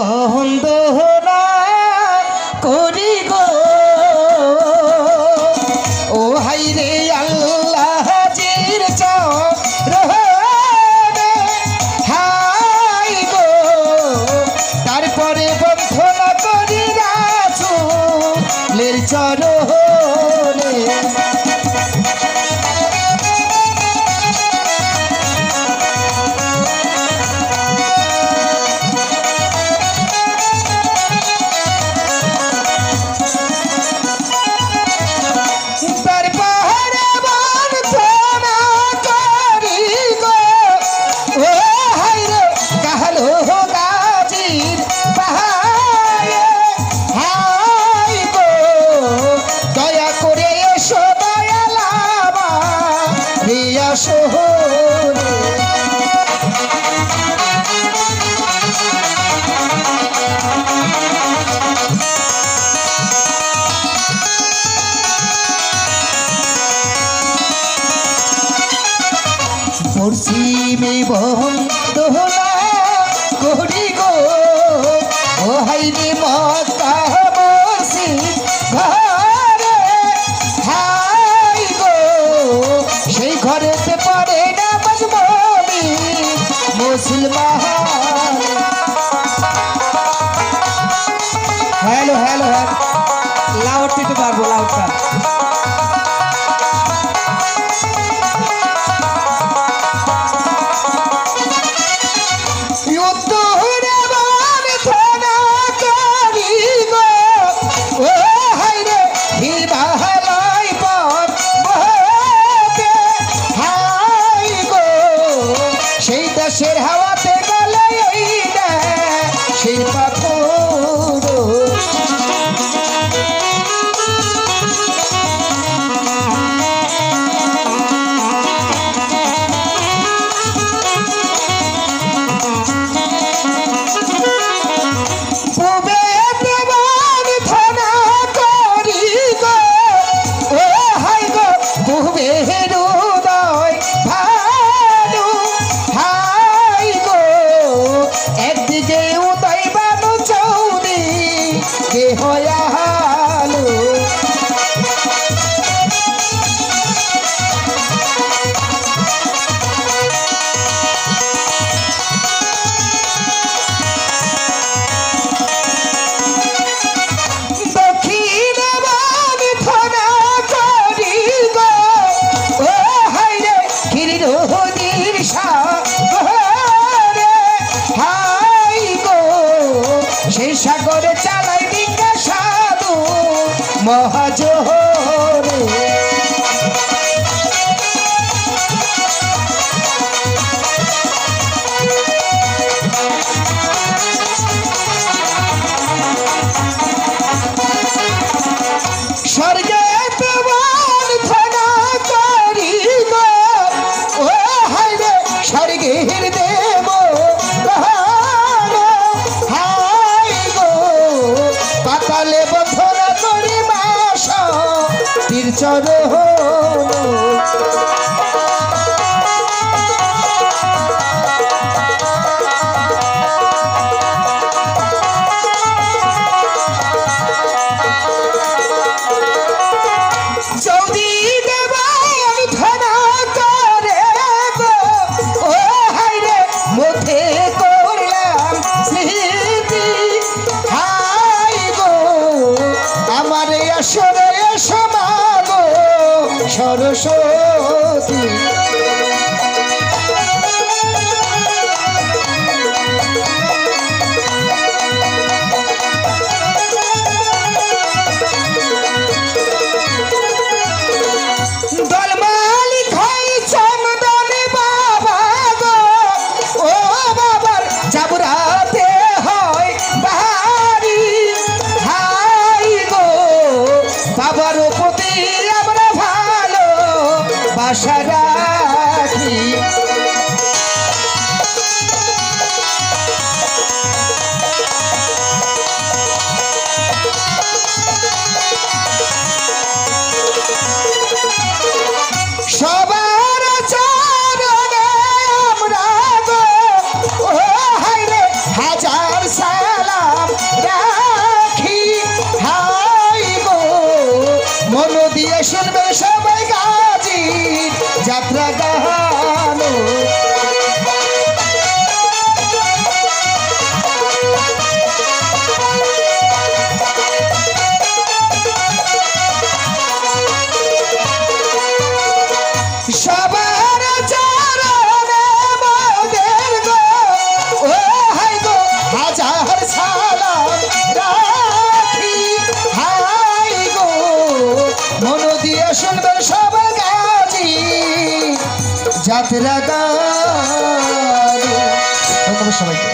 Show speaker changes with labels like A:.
A: Oh. মুর্শিমে বহম দোহনা কোহরি গো। ওহাই রে মক্কা মুর্শিদ ঘরে হাই গো। সেই ঘরেতে পড়ে না মজমবি মুসলমান। Hello hello hello. লাউড দিতে পারব লাউডটা হয় মহাজোহর। আসরে এসো মাগো
B: সরস্বতী। আশারা যাত্রা গান সবাইকে।